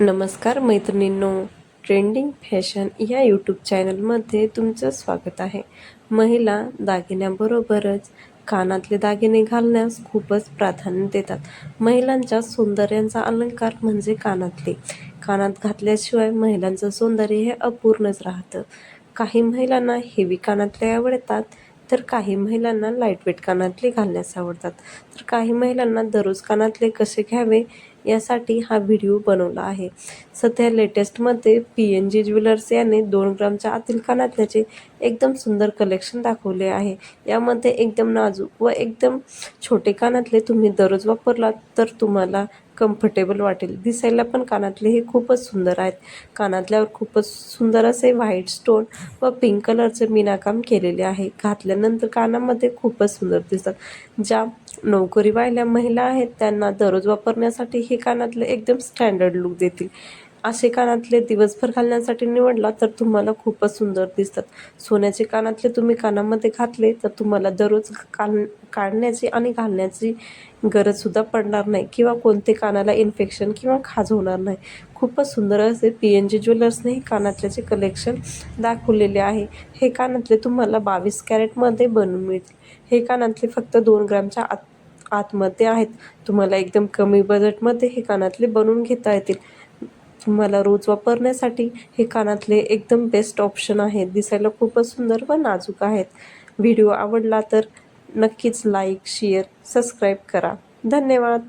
नमस्कार मैत्रिणींनो. Trending fashion या यूट्यूब चॅनलमध्ये तुमचं स्वागत आहे. महिला दागिन्याबरोबरच कानातले दागिने घालण्यास खूपच प्राधान्य देतात. महिलांच्या सौंदर्यांचा अलंकार म्हणजे कानातले. कानात घातल्याशिवाय महिलांचं सौंदर्य हे अपूर्णच राहतं. काही महिलांना हेवी कानातले आवडतात तर काही महिलांना लाईटवेट कानातले घालण्यास आवडतात. तर काही महिलांना दररोज कानातले कसे घ्यावे यासाठी हा व्हिडिओ बनवला आहे. सध्या लेटेस्टमध्ये पी एन जी ज्वेलर्स याने दोन ग्रामच्या आतील कानातल्याचे एकदम सुंदर कलेक्शन दाखवले आहे. यामध्ये एकदम नाजूक व एकदम छोटे कानातले तुम्ही दररोज वापरलात तर तुम्हाला कम्फर्टेबल वाटेल. दिसायला पण कानातले हे खूपच सुंदर आहेत. कानातल्यावर खूपच सुंदर असे व्हाईट स्टोन व पिंक कलरचे मीनाकाम केलेले आहे. घातल्यानंतर कानामध्ये खूपच सुंदर दिसतात. ज्या नोकरीवाहिल्या महिला आहेत त्यांना दररोज वापरण्यासाठी हे कानातले एकदम स्टँडर्ड लुक देतील. असे कानातले दिवसभर घालण्यासाठी निवडला तर तुम्हाला खूपच सुंदर दिसतात. सोन्याचे कानातले तुम्ही कानामध्ये घातले तर तुम्हाला दररोज कान काढण्याची आणि घालण्याची गरजसुद्धा पडणार नाही किंवा कोणते कानाला इन्फेक्शन किंवा खाज होणार नाही. खूपच सुंदर असे पी एन जी ज्वेलर्सने हे कानातल्याचे कलेक्शन दाखवलेले आहे. हे कानातले तुम्हाला बावीस कॅरेटमध्ये बनवून मिळतील. हे कानातले फक्त दोन ग्रॅमच्या आत आतमध्ये आहेत. तुम्हाला एकदम कमी बजेटमध्ये हे कानातले बनवून घेता येतील. तुम्हाला रोज वापरण्यासाठी हे कानातले एकदम बेस्ट ऑप्शन आहेत. दिसायला खूपच सुंदर व नाजूक आहेत. व्हिडिओ आवडला तर नक्कीच लाईक शेअर सबस्क्राईब करा. धन्यवाद.